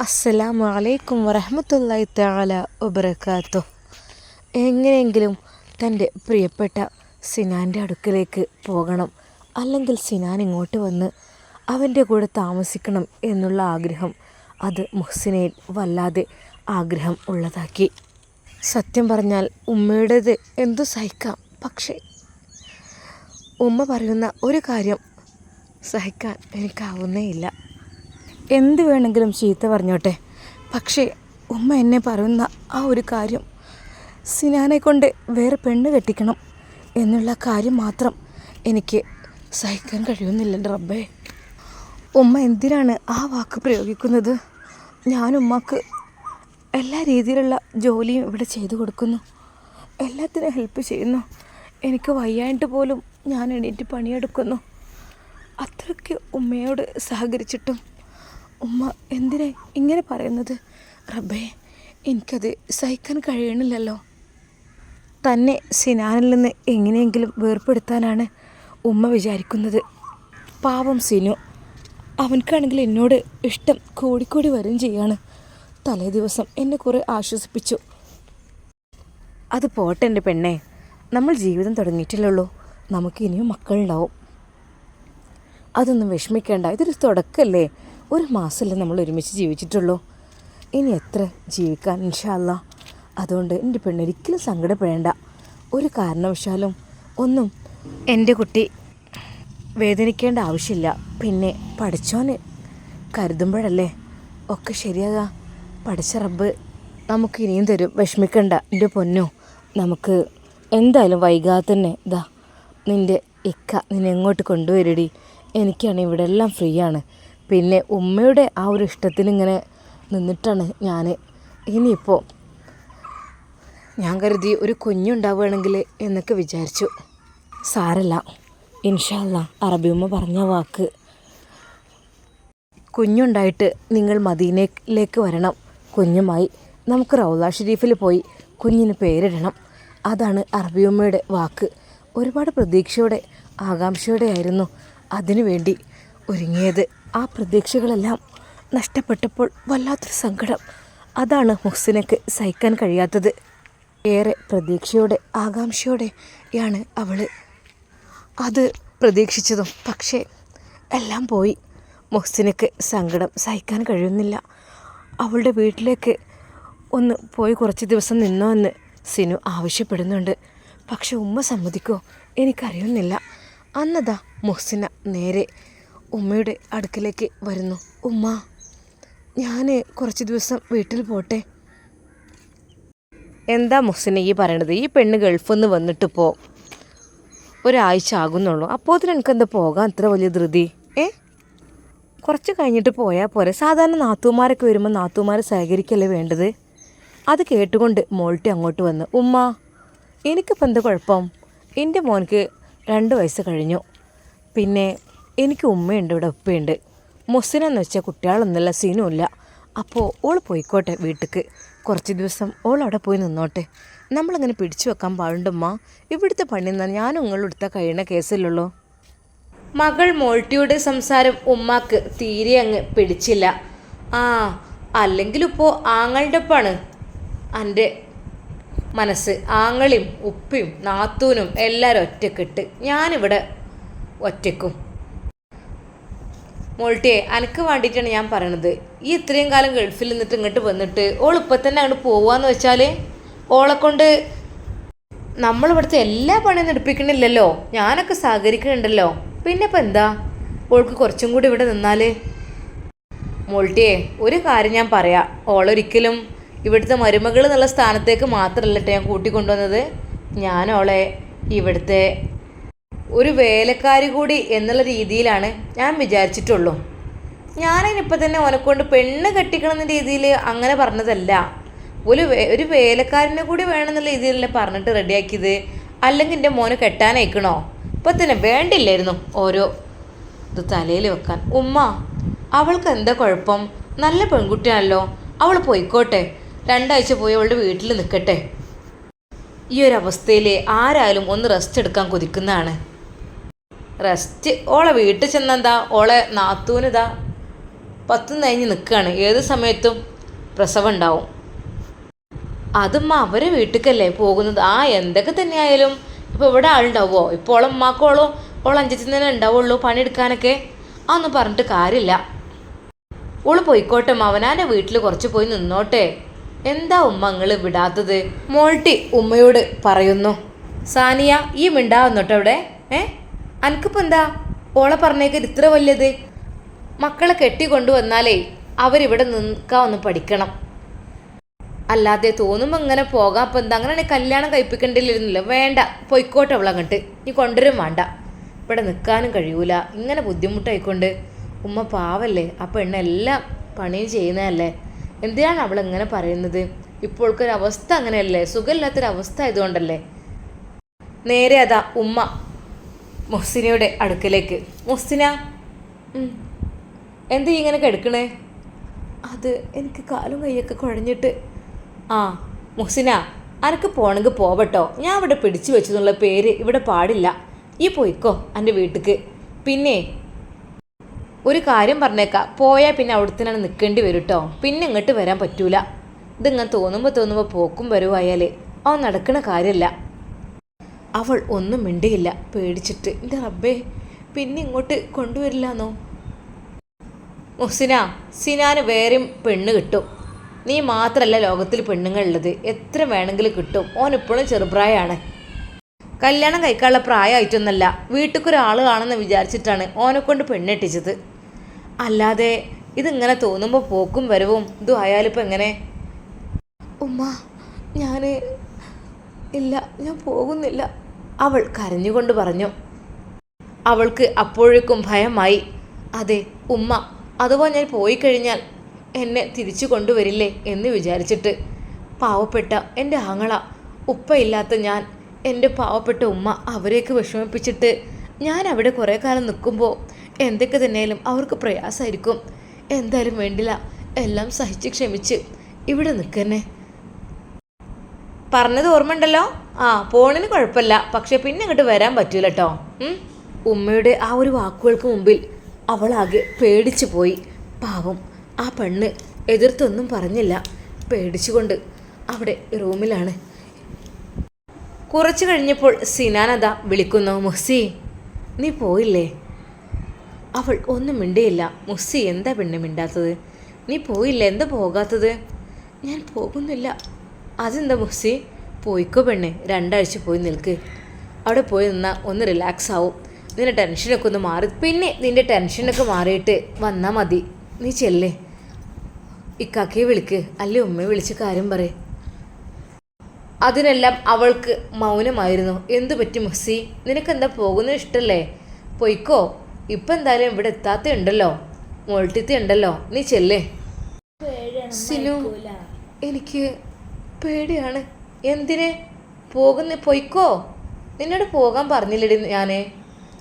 അസ്സലാമു അലൈക്കും വറഹമത്തല്ലായി താല വബറകാതുഹു എങ്ങനെയെങ്കിലും തന്റെ പ്രിയപ്പെട്ട സിനാന്റെ അടുക്കലേക്ക് പോകണം. അല്ലെങ്കിൽ സിനാൻ ഇങ്ങോട്ട് വന്ന് അവന്റെ കൂടെ താമസിക്കണം എന്നുള്ള ആഗ്രഹം അത് മുഹ്സിനെ വല്ലാതെ ആഗ്രഹം ഉള്ളതാക്കി. സത്യം പറഞ്ഞാൽ ഉമ്മയുടേത് എന്തു സഹിക്കാം. പക്ഷേ ഉമ്മ പറയുന്ന ഒരു കാര്യം സഹിക്കാൻ എനിക്കാവുന്നേയില്ല എന്ത് വേണമെങ്കിലും ചീത്ത പറഞ്ഞോട്ടെ. പക്ഷേ ഉമ്മ എന്നെ പറയുന്ന ആ ഒരു കാര്യം സിനാനെ കൊണ്ട് വേറെ പെണ്ണ് കെട്ടിക്കണം എന്നുള്ള കാര്യം മാത്രം എനിക്ക് സഹിക്കാൻ കഴിയുന്നില്ല റബ്ബേ. ഉമ്മ എന്തിനാണ് ആ വാക്ക് പ്രയോഗിക്കുന്നത്? ഞാൻ ഉമ്മക്ക് എല്ലാ രീതിയിലുള്ള ജോലിയും ഇവിടെ ചെയ്തു കൊടുക്കുന്നു. എല്ലാത്തിനും ഹെൽപ്പ് ചെയ്യുന്നു. എനിക്ക് വയ്യായിട്ട് പോലും ഞാൻ എണീറ്റ് പണിയെടുക്കുന്നു. അത്രയ്ക്ക് ഉമ്മയോട് സഹകരിച്ചിട്ടും ഉമ്മ എന്തിനാ ഇങ്ങനെ പറയുന്നത്? റബ്ബേ എനിക്കത് സഹിക്കാൻ കഴിയണില്ലല്ലോ. തന്നെ സിനാനിൽ നിന്ന് എങ്ങനെയെങ്കിലും വേർപ്പെടുത്താനാണ് ഉമ്മ വിചാരിക്കുന്നത്. പാവം സിനു. അവനക്കാണെങ്കിൽ എന്നോട് ഇഷ്ടം കൂടിക്കൂടി വരും ചെയ്യാണ്. തലേ ദിവസം എന്നെ കുറേ ആശ്വസിപ്പിച്ചു. അത് പോട്ടെ എന്റെ പെണ്ണേ. നമ്മൾ ജീവിതം തുടങ്ങിയിട്ടില്ലല്ലോ. നമുക്ക് ഇനിയും മക്കളുണ്ടാവും. അതൊന്നും വിഷമിക്കേണ്ട. ഇതൊരു തുടക്കമല്ലേ ഒരു മാസമല്ലേ നമ്മൾ ഒരുമിച്ച് ജീവിച്ചിട്ടുള്ളൂ. ഇനി എത്ര ജീവിക്കാൻ ഇൻഷാല്ല അതുകൊണ്ട് എന്റെ പെണ്ണൊരിക്കലും സങ്കടപ്പെടേണ്ട. ഒരു കാരണവശാലും ഒന്നും എന്റെ കുട്ടി വേദനിക്കേണ്ട ആവശ്യമില്ല. പിന്നെ പഠിച്ചോന് കരുതുമ്പോഴല്ലേ ഒക്കെ ശരിയാകാ. പഠിച്ച റബ്ബ് നമുക്ക് ഇനിയും തരും. വിഷമിക്കണ്ട. എന്റെ പൊന്നോ നമുക്ക് എന്തായാലും വൈകാതെ തന്നെ ഇതാ നിന്റെ ഇക്ക നിന്നെ എങ്ങോട്ട് കൊണ്ടുവരടി? എനിക്കാണ് ഇവിടെ എല്ലാം ഫ്രീ ആണ് പിന്നെ ഉമ്മയുടെ ആ ഒരു ഇഷ്ടത്തിൽ ഇങ്ങനെ നിന്നിട്ടാണ് ഞാൻ ഇനിയിപ്പോൾ ഞാൻ കരുതി ഒരു കുഞ്ഞുണ്ടാവുകയാണെങ്കിൽ എന്നൊക്കെ വിചാരിച്ചു. സാരല്ല ഇൻഷാല്ല ഉമ്മ പറഞ്ഞ വാക്ക്. കുഞ്ഞുണ്ടായിട്ട് നിങ്ങൾ മദീനയിലേക്ക് വരണം. കുഞ്ഞുമായി നമുക്ക് റൗല ഷരീഫിൽ പോയി കുഞ്ഞിന് പേരിടണം. അതാണ് അറബി ഉമ്മയുടെ വാക്ക്. ഒരുപാട് പ്രതീക്ഷയോടെ ആകാംക്ഷയോടെ ആയിരുന്നു അതിനുവേണ്ടി ഒരുങ്ങിയത്. ആ പ്രതീക്ഷകളെല്ലാം നഷ്ടപ്പെട്ടപ്പോൾ വല്ലാത്തൊരു സങ്കടം. അതാണ് മുഹ്സിനക്ക് സഹിക്കാൻ കഴിയാത്തത്. ഏറെ പ്രതീക്ഷയോടെ ആകാംക്ഷയോടെയാണ് അവൾ അത് പ്രതീക്ഷിച്ചതും പക്ഷേ എല്ലാം പോയി. മുഹ്സിനക്ക് സങ്കടം സഹിക്കാൻ കഴിയുന്നില്ല. അവളുടെ വീട്ടിലേക്ക് ഒന്ന് പോയി കുറച്ച് ദിവസം നിന്നോ എന്ന് സിനു ആവശ്യപ്പെടുന്നുണ്ട്. പക്ഷെ ഉമ്മ സമ്മതിക്കോ എനിക്കറിയുന്നില്ല. അന്നതാ മുഹ്സിന നേരെ ഉമ്മയുടെ അടുക്കലേക്ക് വരുന്നു. ഉമ്മ ഞാൻ കുറച്ച് ദിവസം വീട്ടിൽ പോട്ടെ. എന്താ മുഹ്സിന ഈ പറയണത്? ഈ പെണ്ണ് ഗൾഫിൽ നിന്ന് വന്നിട്ട് പോ ഒരാഴ്ച ആകുന്നുള്ളൂ. അപ്പോൾ അതിന് എനിക്കെന്താ പോകാൻ അത്ര വലിയ ധൃതി? ഏ? കുറച്ച് കഴിഞ്ഞിട്ട് പോയാൽ പോരെ. സാധാരണ നാത്തൂമാരൊക്കെ വരുമ്പോൾ നാത്തൂമാരെ സഹകരിക്കല്ലേ വേണ്ടത്? അത് കേട്ടുകൊണ്ട് മോൾട്ടി അങ്ങോട്ട് വന്ന് ഉമ്മ എനിക്കിപ്പോൾ എന്താ കുഴപ്പം? എന്റെ മോനക്ക് രണ്ട് വയസ്സ് കഴിഞ്ഞു. പിന്നെ എനിക്ക് ഉമ്മയുണ്ട് ഇവിടെ ഉപ്പയുണ്ട്. മുസ്സിനെന്ന് വെച്ചാൽ കുട്ടികളൊന്നുമില്ല സീനുമില്ല. അപ്പോൾ ഓൾ പോയിക്കോട്ടെ വീട്ടിക്ക്. കുറച്ച് ദിവസം ഓൾ അവിടെ പോയി നിന്നോട്ടെ. നമ്മളങ്ങനെ പിടിച്ചു വെക്കാൻ പാടുണ്ടമ്മ ഇവിടുത്തെ പണി എന്നാൽ ഞാനും നിങ്ങളെടുത്ത കഴിയുന്ന കേസല്ലുള്ളൂ മകൾ മോൾട്ടിയുടെ സംസാരം ഉമ്മാക്ക് തീരെ അങ്ങ് പിടിച്ചില്ല. ആ അല്ലെങ്കിലിപ്പോൾ ആങ്ങളുടെ ഒപ്പാണ് എന്റെ മനസ്സ്. ആങ്ങളും ഉപ്പയും നാത്തൂനും എല്ലാവരും ഒറ്റക്കിട്ട്. ഞാനിവിടെ ഒറ്റക്കും മോൾട്ടിയെ അനക്ക് വേണ്ടിയിട്ടാണ് ഞാൻ പറയണത്. ഈ ഇത്രയും കാലം ഗൾഫിൽ നിന്നിട്ട് ഇങ്ങോട്ട് വന്നിട്ട് ഓൾ ഇപ്പം തന്നെ അങ്ങോട്ട് പോവാന്ന് വെച്ചാൽ ഓളെക്കൊണ്ട് കൊണ്ട് നമ്മളിവിടുത്തെ എല്ലാ പണിയും എടുപ്പിക്കണില്ലല്ലോ ഞാനൊക്കെ സഹകരിക്കുന്നുണ്ടല്ലോ പിന്നെ ഇപ്പം എന്താ? ഓൾക്ക് കുറച്ചും കൂടി ഇവിടെ നിന്നാൽ മോൾട്ടിയെ ഒരു കാര്യം ഞാൻ പറയാം. ഓളൊരിക്കലും ഇവിടുത്തെ മരുമകൾ എന്നുള്ള സ്ഥാനത്തേക്ക് മാത്രമല്ല ഞാൻ കൂട്ടിക്കൊണ്ടുവന്നത്. ഞാൻ ഓളെ ഇവിടുത്തെ ഒരു വേലക്കാരി കൂടി എന്നുള്ള രീതിയിലാണ് ഞാൻ വിചാരിച്ചിട്ടുള്ളൂ. ഞാനതിനിപ്പോൾ തന്നെ ഓനെക്കൊണ്ട് പെണ്ണ് കെട്ടിക്കണം എന്ന രീതിയിൽ അങ്ങനെ പറഞ്ഞതല്ല. ഒരു ഒരു വേലക്കാരനെ കൂടി വേണമെന്നുള്ള രീതിയിലല്ലേ പറഞ്ഞിട്ട് റെഡിയാക്കിയത്? അല്ലെങ്കിൽ എന്റെ മോനെ കെട്ടാനയക്കണോ? ഇപ്പം തന്നെ വേണ്ടില്ലായിരുന്നു ഓരോ ഇത് തലയിൽ വെക്കാൻ. ഉമ്മ അവൾക്ക് എന്താ കുഴപ്പം? നല്ല പെൺകുട്ടിയാണല്ലോ. അവൾ പോയിക്കോട്ടെ. രണ്ടാഴ്ച പോയി അവളുടെ വീട്ടിൽ നിൽക്കട്ടെ. ഈ ഒരു അവസ്ഥയിൽ ആരായാലും ഒന്ന് റെസ്റ്റ് എടുക്കാൻ കൊതിക്കുന്നതാണ്. റെസ്റ്റ് ഓളെ വീട്ടിൽ ചെന്നെന്താ? ഓളെ നാത്തൂനിതാ പത്തും കഴിഞ്ഞ് നിൽക്കുകയാണ് ഏത് സമയത്തും പ്രസവം ഉണ്ടാവും. അതുമ്മ അവരെ വീട്ടിലേക്കല്ലേ പോകുന്നത്? ആ എന്തൊക്കെ തന്നെയായാലും ഇപ്പോൾ ഇവിടെ ആളുണ്ടാവുമോ ഇപ്പോൾ ഓളെ ഉമ്മാക്കോളോ ഓൾ അഞ്ചത്തിൽ തന്നെ ഉണ്ടാവുള്ളൂ പണിയെടുക്കാനൊക്കെ. അതൊന്നും പറഞ്ഞിട്ട് കാര്യമില്ല. ഓൾ പോയിക്കോട്ടെ അവനാന്റെ വീട്ടിൽ കുറച്ച് പോയി നിന്നോട്ടെ. എന്താ ഉമ്മ നിങ്ങൾ വിടാത്തത്? മോൾട്ടി ഉമ്മയോട് പറയുന്നു. സാനിയ ഈ മിണ്ടാവുന്നോട്ടോ അവിടെ? ഏ? അനക്കിപ്പോൾ എന്താ? ഓളെ പറഞ്ഞേക്ക് ഇത്ര വലിയത്. മക്കളെ കെട്ടി കെട്ടിക്കൊണ്ടുവന്നാലേ അവരിവിടെ നിൽക്കാൻ ഒന്ന് പഠിക്കണം. അല്ലാതെ തോന്നുമ്പോൾ ഇങ്ങനെ പോകാം. അപ്പം എന്താ? അങ്ങനെ കല്യാണം കഴിപ്പിക്കേണ്ടിയിരുന്നില്ല വേണ്ട പൊയ്ക്കോട്ടെ അവൾ അങ്ങോട്ട്. നീ കൊണ്ടുവരും വേണ്ട. ഇവിടെ നിൽക്കാനും കഴിയൂല. ഇങ്ങനെ ബുദ്ധിമുട്ടായിക്കൊണ്ട് ഉമ്മ പാവല്ലേ? ആ പെണ്ണെല്ലാം പണിയും ചെയ്യുന്നതല്ലേ? എന്തിനാണ് അവൾ ഇങ്ങനെ പറയുന്നത്? ഇപ്പോൾക്കൊരു അവസ്ഥ അങ്ങനെയല്ലേ? സുഖമില്ലാത്തൊരവസ്ഥ ആയതുകൊണ്ടല്ലേ? നേരെ അതാ ഉമ്മ. മുഹ്സിനയുടെ അടുക്കലേക്ക്. മുഹ്സിന? എന്ത് ഇങ്ങനെ കിടക്കണേ? അത് എനിക്ക് കാലും കൈയൊക്കെ കുഴഞ്ഞിട്ട്. ആ മുഹ്സിന അനക്ക് പോണെങ്കിൽ പോവട്ടോ. ഞാൻ ഇവിടെ പിടിച്ചു വെച്ചെന്നുള്ള പേര് ഇവിടെ പാടില്ല. ഈ പോയിക്കോ എന്റെ വീട്ടിക്ക്. പിന്നെ ഒരു കാര്യം പറഞ്ഞേക്കാം. പോയാൽ പിന്നെ അവിടുത്തെ നിൽക്കേണ്ടി വരും കേട്ടോ പിന്നെ ഇങ്ങോട്ട് വരാൻ പറ്റൂല. ഇതിങ്ങനെ തോന്നുമ്പോൾ തോന്നുമ്പോൾ പോക്കും വരുവായാൽ അവൻ നടക്കുന്ന കാര്യമല്ല അവൾ ഒന്നും മിണ്ടിയില്ല. പേടിച്ചിട്ട് എന്റെ റബ്ബേ പിന്നെ ഇങ്ങോട്ട് കൊണ്ടുവരില്ലെന്നോ? മുസിന സിനാന് വേറെയും പെണ്ണ് കിട്ടും. നീ മാത്രമല്ല ലോകത്തിൽ പെണ്ണുങ്ങളുള്ളത്. എത്ര വേണമെങ്കിലും കിട്ടും. ഓൻ ഇപ്പോഴും ചെറുപ്രായമാണ് കല്യാണം കഴിക്കാനുള്ള പ്രായമായിട്ടൊന്നല്ല. വീട്ടിലൊരാൾ കാണുമെന്ന് വിചാരിച്ചിട്ടാണ് ഓനെ കൊണ്ട് പെണ്ണെട്ടിച്ചത്. അല്ലാതെ ഇതിങ്ങനെ തോന്നുമ്പോൾ പോക്കും വരവും ഇതും ആയാലിപ്പോൾ എങ്ങനെ? ഉമ്മ ഞാൻ ഇല്ല ഞാൻ പോകുന്നില്ല. അവൾ കരഞ്ഞുകൊണ്ട് പറഞ്ഞു. അവൾക്ക് അപ്പോഴേക്കും ഭയമായി. അതെ ഉമ്മ അഥവാ ഞാൻ പോയി കഴിഞ്ഞാൽ എന്നെ തിരിച്ചു കൊണ്ടുവരില്ലേ എന്ന് വിചാരിച്ചിട്ട്. പാവപ്പെട്ട എന്റെ ആങ്ങള ഉപ്പയില്ലാത്ത ഞാൻ എന്റെ പാവപ്പെട്ട ഉമ്മ അവരെയൊക്കെ വിഷമിപ്പിച്ചിട്ട് ഞാൻ അവിടെ കുറേ കാലം നിൽക്കുമ്പോൾ എന്തൊക്കെ തന്നെയാലും അവർക്ക് പ്രയാസമായിരിക്കും. എന്തായാലും വേണ്ടില്ല എല്ലാം സഹിച്ച് ക്ഷമിച്ച് ഇവിടെ നിൽക്കന്നെ. പറഞ്ഞത് ഓർമ്മയുണ്ടല്ലോ? ആ പോണിന് കുഴപ്പമില്ല. പക്ഷെ പിന്നെ ഇങ്ങോട്ട് വരാൻ പറ്റൂല കേട്ടോ ഉമ്മയുടെ ആ ഒരു വാക്കുകൾക്ക് മുമ്പിൽ അവളാകെ പേടിച്ചു പോയി. പാവം ആ പെണ്ണ് എതിർത്തൊന്നും പറഞ്ഞില്ല. പേടിച്ചുകൊണ്ട് അവിടെ റൂമിലാണ്. കുറച്ചു കഴിഞ്ഞപ്പോൾ സിനാനത വിളിക്കുന്നു മുസി നീ പോയില്ലേ? അവൾ ഒന്നും മിണ്ടിയില്ല. മുസ്സി എന്താ പെണ്ണ് മിണ്ടാത്തത്? നീ പോയില്ല? എന്താ പോകാത്തത്? ഞാൻ പോകുന്നില്ല. അതെന്താ മുസി പോയിക്കോ പെണ്ണേ രണ്ടാഴ്ച പോയി നിൽക്ക്. അവിടെ പോയി നിന്നാൽ ഒന്ന് റിലാക്സ് ആവും. നിന്റെ ടെൻഷനൊക്കെ ഒന്ന് മാറി പിന്നെ നിന്റെ ടെൻഷനൊക്കെ മാറിയിട്ട് വന്നാൽ മതി. നീ ചെല്ലേ. ഇക്കാക്കയെ വിളിക്ക് അല്ലെ ഉമ്മയെ വിളിച്ച് കാര്യം പറയേ. അതിനെല്ലാം അവൾക്ക് മൗനമായിരുന്നു. എന്തു പറ്റി മുസി നിനക്കെന്താ പോകുന്നത് ഇഷ്ടല്ലേ? പൊയ്ക്കോ. ഇപ്പം എന്തായാലും ഇവിടെ എത്താത്ത ഉണ്ടല്ലോ. മോൾട്ടിത്തി ഉണ്ടല്ലോ. നീ ചെല്ലേ. സിനു എനിക്ക് പേടിയാണ്. എന്തിന്? പോകുന്ന പൊയ്ക്കോ. നിന്നോട് പോകാൻ പറഞ്ഞില്ലടി ഞാൻ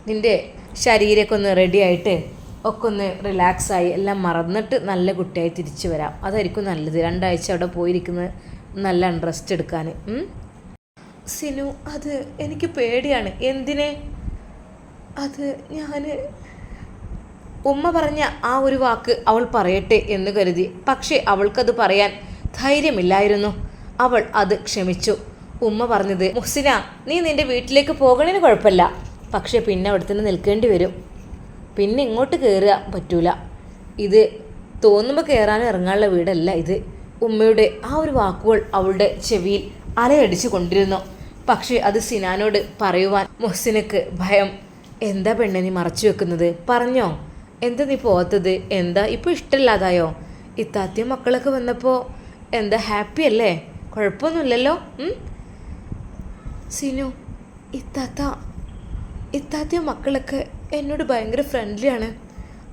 നിന്റെ ശരീരമൊക്കെ ഒന്ന് റെഡി ആയിട്ട് ഒക്കെ ഒന്ന് റിലാക്സായി എല്ലാം മറന്നിട്ട് നല്ല കുട്ടിയായി തിരിച്ചു വരാം. അതായിരിക്കും നല്ലത്. രണ്ടാഴ്ച അവിടെ പോയിരിക്കുന്നത് നല്ല ഇൻട്രസ്റ്റ് എടുക്കാൻ സിനു അത് എനിക്ക് പേടിയാണ്. എന്തിനെ? അത് ഞാൻ ഉമ്മ പറഞ്ഞ ആ ഒരു വാക്ക് അവൾ പറയട്ടെ എന്ന് കരുതി. പക്ഷേ അവൾക്കത് പറയാൻ ധൈര്യമില്ലായിരുന്നു. അവൾ അത് ക്ഷമിച്ചു. ഉമ്മ പറഞ്ഞത് മുഹ്സിന നീ നിന്റെ വീട്ടിലേക്ക് പോകണേന് കുഴപ്പമില്ല. പക്ഷേ പിന്നെ അവിടെ തന്നെ നിൽക്കേണ്ടി വരും. പിന്നെ ഇങ്ങോട്ട് കയറുക പറ്റൂല. ഇത് തോന്നുമ്പോൾ കയറാനും ഇറങ്ങാനുള്ള വീടല്ല ഇത്. ഉമ്മയുടെ ആ ഒരു വാക്കുകൾ അവളുടെ ചെവിയിൽ അലയടിച്ചു കൊണ്ടിരുന്നു. പക്ഷേ അത് സിനാനോട് പറയുവാൻ മുഹ്സിനക്ക് ഭയം. എന്താ പെണ്ണെ നീ മറച്ചു വെക്കുന്നത്? പറഞ്ഞോ. എന്താ നീ പോത്തത് എന്താ? ഇപ്പോൾ ഇഷ്ടമില്ലാതായോ? ഇത്താത്തിയ മക്കളൊക്കെ വന്നപ്പോൾ എന്താ ഹാപ്പി അല്ലേ? കുഴപ്പമൊന്നുമില്ലല്ലോ? സിനു ഇത്താത്ത ഇത്താത്ത മക്കളൊക്കെ എന്നോട് ഭയങ്കര ഫ്രണ്ട്ലിയാണ്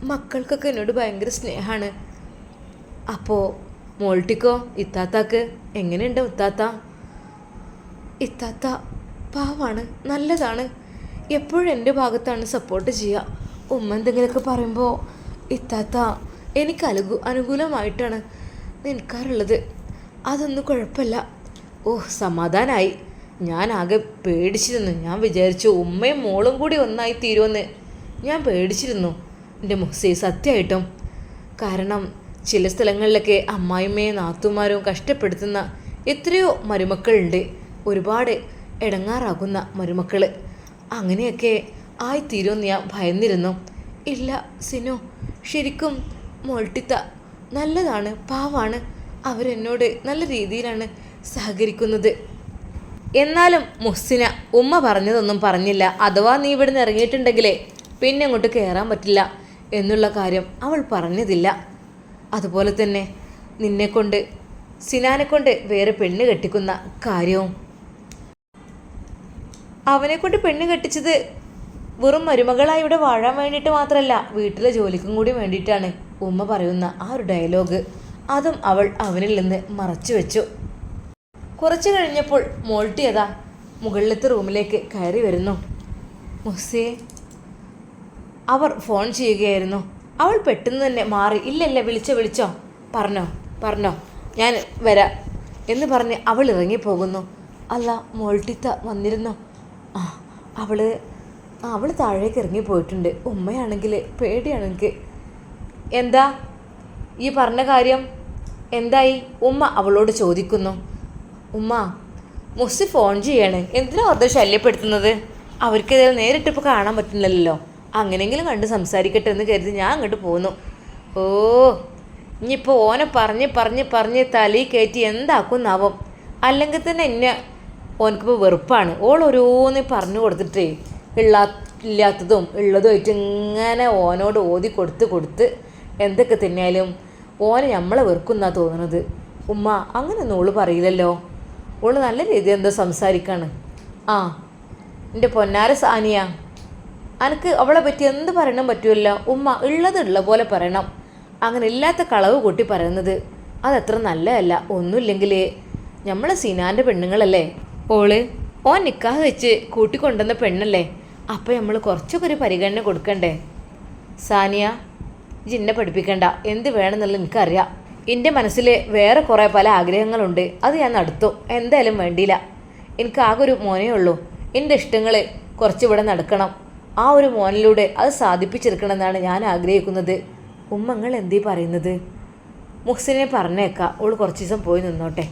മക്കൾക്കൊക്കെ എന്നോട് ഭയങ്കര സ്നേഹമാണ് അപ്പോൾ മോൾട്ടിക്കോ ഇത്താത്താക്ക്? എങ്ങനെയുണ്ട് ഇത്താത്ത? ഇത്താത്ത പാവാണ് നല്ലതാണ്. എപ്പോഴും എന്റെ ഭാഗത്താണ് സപ്പോർട്ട് ചെയ്യുക. ഉമ്മ എന്തെങ്കിലുമൊക്കെ പറയുമ്പോൾ ഇത്താത്ത എനിക്ക് അനുകൂ അനുകൂലമായിട്ടാണ് നിൽക്കാറുള്ളത്. അതൊന്നും കുഴപ്പമില്ല. ഓ സമാധാനമായി ഞാൻ ആകെ പേടിച്ചിരുന്നു. ഞാൻ വിചാരിച്ചു ഉമ്മയും മോളും കൂടി ഒന്നായി തീരുമെന്ന്. ഞാൻ പേടിച്ചിരുന്നു. എന്റെ മുസ്സേ സത്യമായിട്ടും. കാരണം ചില സ്ഥലങ്ങളിലൊക്കെ അമ്മായിമ്മയും നാത്തുമാരും കഷ്ടപ്പെടുത്തുന്ന എത്രയോ മരുമക്കളുണ്ട്. ഒരുപാട് ഇടങ്ങാറാകുന്ന മരുമക്കൾ അങ്ങനെയൊക്കെ ആയിത്തീരുമെന്ന് ഞാൻ ഭയന്നിരുന്നു. ഇല്ല സിനു. ശരിക്കും മോൾട്ടിത്ത നല്ലതാണ് പാവാണ്. അവരെന്നോട് നല്ല രീതിയിലാണ് സഹകരിക്കുന്നത്. എന്നാലും മുസ്സിന ഉമ്മ പറഞ്ഞതൊന്നും പറഞ്ഞില്ല. അഥവാ നീ ഇവിടുന്ന് ഇറങ്ങിയിട്ടുണ്ടെങ്കിലേ പിന്നെ അങ്ങോട്ട് കയറാൻ പറ്റില്ല എന്നുള്ള കാര്യം അവൾ പറഞ്ഞതില്ല. അതുപോലെ തന്നെ നിന്നെക്കൊണ്ട് സിനാനെ കൊണ്ട് വേറെ പെണ്ണ് കെട്ടിക്കുന്ന കാര്യവും. അവനെക്കൊണ്ട് പെണ്ണ് കെട്ടിച്ചത് വെറും മരുമകളായി ഇവിടെ വാഴാൻ വേണ്ടിയിട്ട് മാത്രമല്ല വീട്ടിലെ ജോലിക്കും കൂടി വേണ്ടിയിട്ടാണ് ഉമ്മ പറയുന്ന ആ ഒരു ഡയലോഗ്. അതും അവൾ അവനിൽ നിന്ന് മറച്ചു വെച്ചു. കുറച്ചു കഴിഞ്ഞപ്പോൾ മോൾട്ടിയതാ മുകളിലത്തെ റൂമിലേക്ക് കയറി വരുന്നു. മുസേ അവർ ഫോൺ ചെയ്യുകയായിരുന്നു. അവൾ പെട്ടെന്ന് തന്നെ മാറി ഇല്ലല്ല വിളിച്ച വിളിച്ചോ. പറഞ്ഞോ പറഞ്ഞോ. ഞാൻ വരാം. എന്ന് പറഞ്ഞ് അവൾ ഇറങ്ങിപ്പോകുന്നു. അല്ല മോൾട്ടിത്ത വന്നിരുന്നോ. ആ അവൾ അവൾ താഴേക്ക് ഇറങ്ങിപ്പോയിട്ടുണ്ട്. ഉമ്മയാണെങ്കിൽ പേടിയാണെങ്കിൽ എന്താ? ഈ പറഞ്ഞ കാര്യം എന്തായി? ഉമ്മ അവളോട് ചോദിക്കുന്നു. ഉമ്മ മുസ്സി ഫോൺ ചെയ്യാണ്. എന്തിനാ വെറുതെ ശല്യപ്പെടുത്തുന്നത്? അവർക്ക് നേരിട്ട് ഇപ്പോൾ കാണാൻ പറ്റുന്നില്ലല്ലോ. അങ്ങനെങ്കിലും കണ്ട് സംസാരിക്കട്ടെ എന്ന് കരുതി ഞാൻ അങ്ങോട്ട് പോന്നു. ഓ ഇനിയിപ്പോൾ ഓനെ പറഞ്ഞ് പറഞ്ഞ് പറഞ്ഞ് തലയിൽ കയറ്റി എന്താക്കുന്നാവും അല്ലെങ്കിൽ തന്നെ എന്നെ ഓനക്കിപ്പോൾ വെറുപ്പാണ്. ഓൾ ഓരോന്ന് പറഞ്ഞു കൊടുത്തിട്ടേ ഉള്ള ഇല്ലാത്തതും ഉള്ളതുമായിട്ട് ഇങ്ങനെ ഓനോട് ഓതി കൊടുത്ത് കൊടുത്ത് എന്തൊക്കെ തന്നെയാലും ഓനെ നമ്മളെ വെറുക്കുന്നാ തോന്നുന്നത് ഉമ്മ അങ്ങനെയൊന്നും ഓൾ പറയില്ലല്ലോ. ഓൾ നല്ല രീതി എന്തോ സംസാരിക്കാണ്. ആ എന്റെ പൊന്നാര സാനിയ. അനക്ക് അവളെ പറ്റി എന്ത് പറയണം പറ്റുമല്ലോ ഉമ്മ ഉള്ളതുള്ള പോലെ പറയണം. അങ്ങനെ ഇല്ലാത്ത കളവ് കൂട്ടി പറയുന്നത് അതത്ര നല്ലതല്ല. ഒന്നുമില്ലെങ്കിൽ നമ്മളെ സിനാന്റെ പെണ്ണുങ്ങളല്ലേ? ഓൾ ഓൻ നിക്കാഹ് വെച്ച് കൂട്ടിക്കൊണ്ടുവന്ന പെണ്ണല്ലേ? അപ്പം നമ്മൾ കുറച്ചൊക്കെ ഒരു പരിഗണന കൊടുക്കണ്ടേ? സാനിയ ജിന്നെ പഠിപ്പിക്കണ്ട. എന്ത് വേണമെന്നുള്ളത് എനിക്കറിയാം. എന്റെ മനസ്സിൽ വേറെ കുറേ പല ആഗ്രഹങ്ങളുണ്ട്. അത് ഞാൻ നടത്തും. എന്തായാലും വേണ്ടിയില്ല. എനിക്ക് ആകെ ഒരു മോനേ ഉള്ളൂ. എന്റെ ഇഷ്ടങ്ങൾ കുറച്ചിവിടെ നടക്കണം. ആ ഒരു മോനിലൂടെ അത് സാധിപ്പിച്ചെടുക്കണമെന്നാണ് ഞാൻ ആഗ്രഹിക്കുന്നത്. ഉമ്മങ്ങൾ എന്തീ പറയുന്നത്? മുഹ്സിനെ പറഞ്ഞേക്കാം. ഓൾ കുറച്ച് ദിവസം പോയി നിന്നോട്ടെ.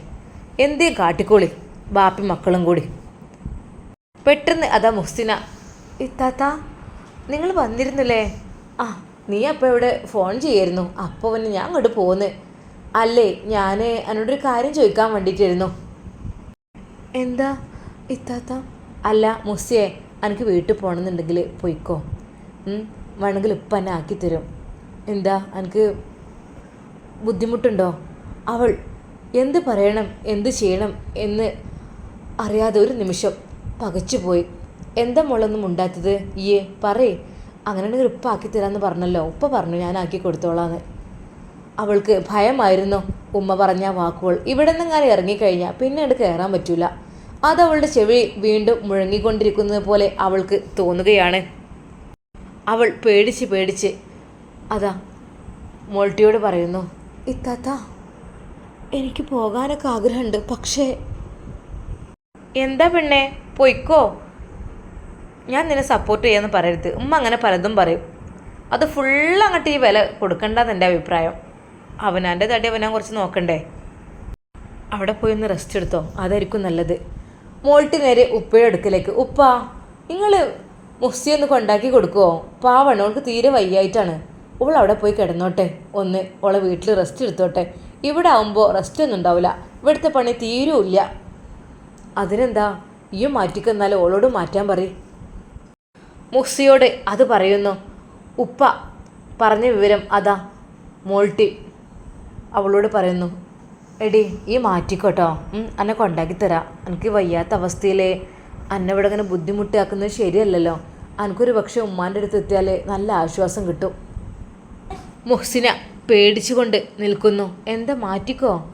എന്തേ കാട്ടിക്കോളി? ബാപ്പി മക്കളും കൂടി. പെട്ടെന്ന് അതാ മുഹ്സിന. ഇത്താത്ത നിങ്ങൾ വന്നിരുന്നില്ലേ? ആ നീ അപ്പോൾ ഇവിടെ ഫോൺ ചെയ്യായിരുന്നു? അപ്പോൾ പിന്നെ ഞാൻ അങ്ങോട്ട് പോന്ന്. അല്ലേ ഞാൻ എന്നോടൊരു കാര്യം ചോദിക്കാൻ വേണ്ടിയിട്ടായിരുന്നു എന്താ? ഇത്താത്ത? അല്ല മുസ്സിയെ എനിക്ക് വീട്ടിൽ പോകണമെന്നുണ്ടെങ്കിൽ പോയിക്കോ. വേണമെങ്കിൽ ഇപ്പം എന്നെ ആക്കിത്തരും എന്താ എനിക്ക് ബുദ്ധിമുട്ടുണ്ടോ? അവൾ എന്ത് പറയണം എന്ത് ചെയ്യണം എന്ന് അറിയാതെ ഒരു നിമിഷം പകച്ചുപോയി. എന്താ മോളൊന്നും ഉണ്ടാത്തത്? ഈയെ പറയേ. അങ്ങനെയാണെങ്കിൽ ഉപ്പ ആക്കി തരാമെന്ന് പറഞ്ഞല്ലോ. ഉപ്പ പറഞ്ഞു ഞാൻ ആക്കി കൊടുത്തോളാന്ന്. അവൾക്ക് ഭയമായിരുന്നു ഉമ്മ പറഞ്ഞ വാക്കുകൾ. ഇവിടെ നിന്നെങ്ങാനും ഇറങ്ങിക്കഴിഞ്ഞാൽ പിന്നീട് കയറാൻ പറ്റൂല. അവളുടെ ചെവി വീണ്ടും മുഴങ്ങിക്കൊണ്ടിരിക്കുന്നത് പോലെ അവൾക്ക് തോന്നുകയാണ്. അവൾ പേടിച്ച് പേടിച്ച് അതാ മോൾട്ടിയോട് പറയുന്നു ഇത്താത്ത എനിക്ക് പോകാനൊക്കെ ആഗ്രഹമുണ്ട് പക്ഷേ. എന്താ പെണ്ണേ പൊയ്ക്കോ. ഞാൻ നിന്നെ സപ്പോർട്ട് ചെയ്യാന്ന് പറയരുത്. ഉമ്മ അങ്ങനെ പലതും പറയും. അത് ഫുള്ള് അങ്ങോട്ട് ഈ വില കൊടുക്കണ്ടെന്ന് എന്റെ അഭിപ്രായം. അവനാന്റെ തടി അവനാൻ കുറച്ച് നോക്കണ്ടേ? അവിടെ പോയി ഒന്ന് റെസ്റ്റ് എടുത്തോ? അതായിരിക്കും നല്ലത്. മോൾട്ട് നേരെ ഉപ്പയുടെ അടുക്കലേക്ക്. ഉപ്പ നിങ്ങൾ മുസ്തി ഒന്ന് കൊണ്ടാക്കി കൊടുക്കുമോ പാവണോൾക്ക് അവൾക്ക് തീരെ വയ്യായിട്ടാണ്. അവൾ അവിടെ പോയി കിടന്നോട്ടെ. ഒന്ന് ഓളെ വീട്ടിൽ റെസ്റ്റ് എടുത്തോട്ടെ. ഇവിടെ ആവുമ്പോൾ റെസ്റ്റ് ഒന്നും ഉണ്ടാവില്ല ഇവിടുത്തെ പണി തീരുമില്ല അതിനെന്താ? ഈ മാറ്റിക്കെന്നാൽ ഓളോട് മാറ്റാൻ പറയും. മുഹ്സിയോട് അത് പറയുന്നു. ഉപ്പ പറഞ്ഞ വിവരം അതാ. മോൾട്ടി അവളോട് പറയുന്നു. എടി ഈ മാറ്റിക്കോട്ടോ. എന്നെ കൊണ്ടാക്കി തരാം. എനിക്ക് വയ്യാത്ത അവസ്ഥയിൽ അന്നെ ഇവിടെ ഇങ്ങനെ ബുദ്ധിമുട്ടാക്കുന്നത് ശരിയല്ലല്ലോ. എനിക്കൊരു പക്ഷേ ഉമ്മാന്റെ അടുത്ത് എത്തിയാൽ നല്ല ആശ്വാസം കിട്ടും. മുഹ്സിന പേടിച്ചുകൊണ്ട് നിൽക്കുന്നു. എന്താ മാറ്റിക്കോ?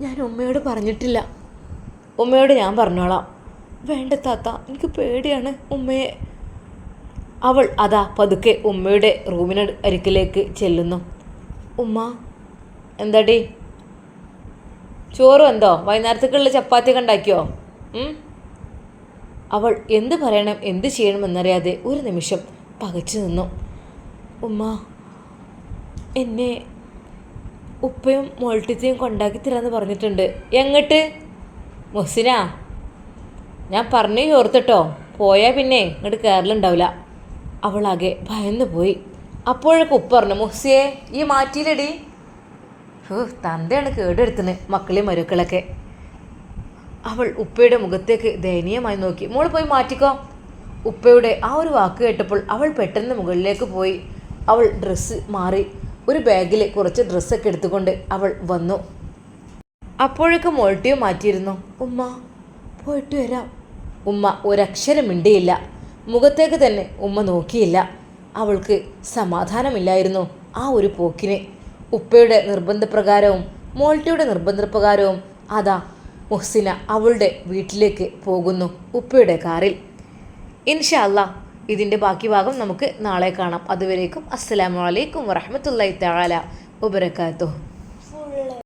ഞാൻ ഉമ്മയോട് പറഞ്ഞിട്ടില്ല. ഉമ്മയോട് ഞാൻ പറഞ്ഞോളാം. വേണ്ട താത്ത എനിക്ക് പേടിയാണ് ഉമ്മയെ. അവൾ അതാ പതുക്കെ ഉമ്മയുടെ റൂമിന് അരികിലേക്ക് ചെല്ലുന്നു. ഉമ്മ എന്താടി? ചോറ് എന്തോ വൈകുന്നേരത്തേക്കുള്ള ചപ്പാത്തിയൊക്കെ ഉണ്ടാക്കിയോ? അവൾ എന്ത് പറയണം എന്ത് ചെയ്യണം എന്നറിയാതെ ഒരു നിമിഷം പകച്ചു നിന്നു. ഉമ്മ എന്നെ ഉപ്പയും മോൾട്ടിത്തെയും കൊണ്ടാക്കി തരാമെന്ന് പറഞ്ഞിട്ടുണ്ട്. എങ്ങട്ട്? മുഹ്സിന? ഞാൻ പറഞ്ഞു ഓർത്തിട്ടോ? പോയാൽ പിന്നെ ഇങ്ങോട്ട് കയറലുണ്ടാവില്ല അവളാകെ ഭയന്നു പോയി അപ്പോഴൊക്കെ ഉപ്പ് പറഞ്ഞു മുഹ്സിയെ ഈ മാറ്റിയിലടി. ഹോ തന്തയാണ് കേടെടുത്തുന്നത് മക്കളെ മരുക്കളൊക്കെ. അവൾ ഉപ്പയുടെ മുഖത്തേക്ക് ദയനീയമായി നോക്കി. മോൾ പോയി മാറ്റിക്കോ. ഉപ്പയുടെ ആ ഒരു വാക്ക് കേട്ടപ്പോൾ അവൾ പെട്ടെന്ന് മുകളിലേക്ക് പോയി. അവൾ ഡ്രസ്സ് മാറി ഒരു ബാഗിൽ കുറച്ച് ഡ്രസ്സൊക്കെ എടുത്തുകൊണ്ട് അവൾ വന്നു. അപ്പോഴൊക്കെ മോൾട്ടിയോ മാറ്റിയിരുന്നു. ഉമ്മ പോയിട്ട് വരാം. ഉമ്മ ഒരക്ഷരം മിണ്ടിയില്ല. മുഖത്തേക്ക് തന്നെ ഉമ്മ നോക്കിയില്ല. അവൾക്ക് സമാധാനമില്ലായിരുന്നു ആ ഒരു പോക്കിന്. ഉപ്പയുടെ നിർബന്ധപ്രകാരവും മോൾട്ടിയുടെ നിർബന്ധപ്രകാരവും അതാ മുഹ്സിന അവളുടെ വീട്ടിലേക്ക് പോകുന്നു ഉപ്പയുടെ കാറിൽ. ഇൻഷാ അല്ലാ ഇതിന്റെ ബാക്കി ഭാഗം നമുക്ക് നാളെ കാണാം. അതുവരേക്കും അസ്സലാമു അലൈക്കും വറഹ്മത്തുള്ളാഹി തആല വബറകാതുഹു.